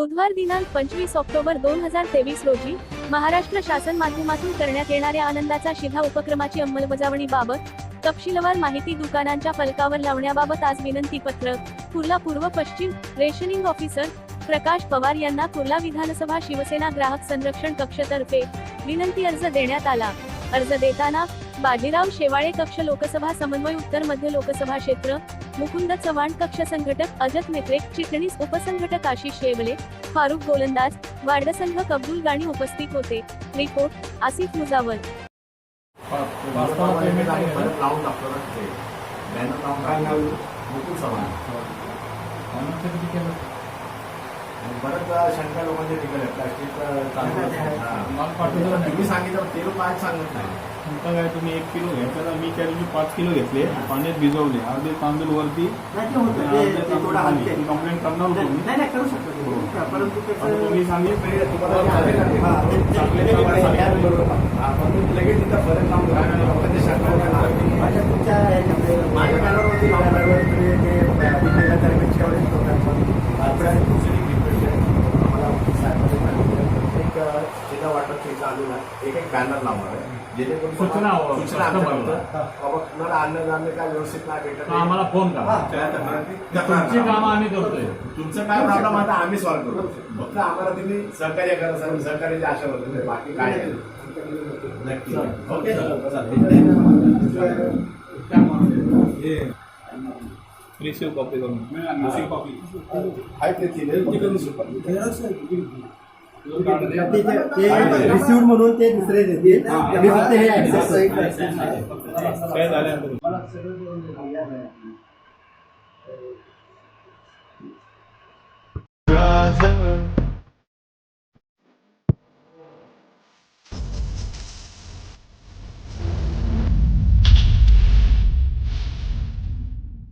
बुधवार दिनांक पंचवीस ऑक्टोबर दोन हजार तेवीस रोजी महाराष्ट्र शासन माध्यमातून करण्यात येणाऱ्या आनंदाचा शिधा उपक्रमाची अंमलबजावणी बाबत तपशीलवार माहिती दुकानांच्या फलकावर लावण्याबाबत आज विनंती पत्र कुर्ला पूर्व पश्चिम रेशनिंग ऑफिसर प्रकाश पवार यांना कुर्ला विधानसभा शिवसेना ग्राहक संरक्षण कक्षतर्फे विनंती अर्ज देण्यात आला. अर्ज देताना बाजीराव शेवाळे कक्ष लोकसभा समन्वय उत्तर मध्य लोकसभा क्षेत्र मुकुंद चव्हाण कक्ष संघटक अजत मेत्रे चिटणीस उपसंघटक आशिष शेवले फारुख गोलंदाज वाडसंघ कब्दुल गाणी उपस्थित होते. रिपोर्ट आसिफ मुजावर. बरंच शंका लोकांचे निघाले प्लास्टिक माल पाठवलं नाही. तुम्ही सांगितलं ते लोक काय सांगत नाही. तुमचं काय तुम्ही एक किलो घ्यायचा तर मी त्या दिवशी पाच किलो घेतले पाण्यात भिजवले अर्धे तांदूळ वरती नाही ते होतं ते- अर्धे ते तांदूळ थोडं खाली. हलके. ती कंप्लेंट करणार होतो मी नाही नाही करू शकतो ते. हो. परंतु आता त्याचं तुम्ही सांगितलं ते? हा, ते- ते- लावून नाही. माझ्या ते वाटप चालू आहे एक एक बॅनर लावणार आहे. जेणेकरून सूचना सूचना. करता. बाबा कुणाला अन्न धान्य काय व्यवस्थित नाही भेटत आम्हाला फोन करा. हा. तुमची कामं आम्ही करतोय. तुमचं काय प्रॉब्लेम आता आम्ही सॉल्व्ह करू. फक्त आम्हाला तुम्ही सहकार्य करा सर. सहकार्याची आशा करतो बाकी काय नाही. नक्की. ओके. रिसिव्ह कॉपी करून. रिसिव्ह कॉपी आहे ते तिने रिसिव्ह म्हणून ते दुसरे देते मी फक्त हे Brother